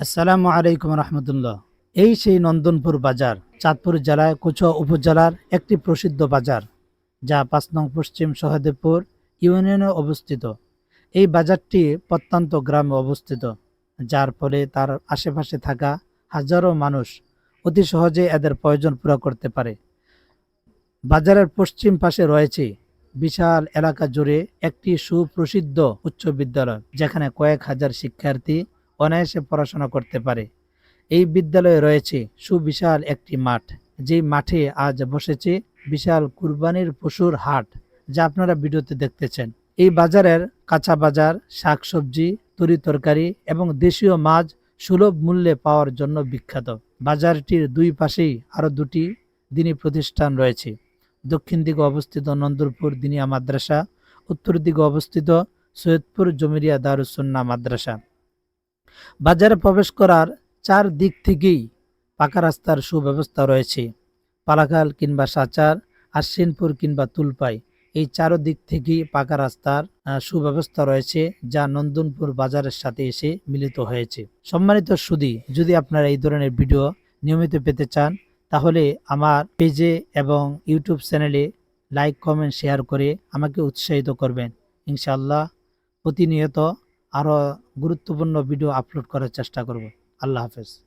আসসালামু আলাইকুম রহমতুল্লাহ। এই সেই নন্দনপুর বাজার, চাঁদপুর জেলায় কুচুয়া উপজেলার একটি প্রসিদ্ধ বাজার, যা পাঁচ নং পশ্চিম সহদেবপুর ইউনিয়নে অবস্থিত। এই বাজারটি প্রত্যন্ত গ্রামে অবস্থিত, যার ফলে তার আশেপাশে থাকা হাজারো মানুষ অতি সহজে এদের প্রয়োজন পুরো করতে পারে। বাজারের পশ্চিম পাশে রয়েছে বিশাল এলাকা জুড়ে একটি সুপ্রসিদ্ধ উচ্চ বিদ্যালয়, যেখানে কয়েক হাজার শিক্ষার্থী অনায়াসে পড়াশোনা করতে পারে। এই বিদ্যালয়ে রয়েছে সুবিশাল একটি মাঠ। যেই মাঠে আজ বসেছে বিশাল কুরবানির পশুর হাট, যা আপনারা ভিডিওতে দেখতেছেন। এই বাজারের কাঁচা বাজার, শাকসবজি, তরি তরকারি এবং দেশীয় মাছ সুলভ মূল্যে পাওয়ার জন্য বিখ্যাত। বাজারটির দুই পাশেই আরও দুটি দিনী প্রতিষ্ঠান রয়েছে। দক্ষিণ দিকে অবস্থিত নন্দরপুর দিনিয়া মাদ্রাসা, উত্তর দিকে অবস্থিত সৈয়দপুর জমিরিয়া দারুসন্না মাদ্রাসা। বাজারে প্রবেশ করার চার দিক থেকেই পাকা রাস্তার সুব্যবস্থা রয়েছে। পালাখাল কিংবা সাচার, আশ্বিনপুর কিংবা তুলপাই, এই চারো দিক থেকেই পাকা রাস্তার সুব্যবস্থা রয়েছে, যা নন্দনপুর বাজারের সাথে এসে মিলিত হয়েছে। সম্মানিত সুদী, যদি আপনারা এই ধরনের ভিডিও নিয়মিত পেতে চান, তাহলে আমার পেজে এবং ইউটিউব চ্যানেলে লাইক, কমেন্ট, শেয়ার করে আমাকে উৎসাহিত করবেন। ইনশাআল্লাহ, প্রতিনিয়ত আরও গুরুত্বপূর্ণ ভিডিও আপলোড করার চেষ্টা করব। আল্লাহ হাফেজ।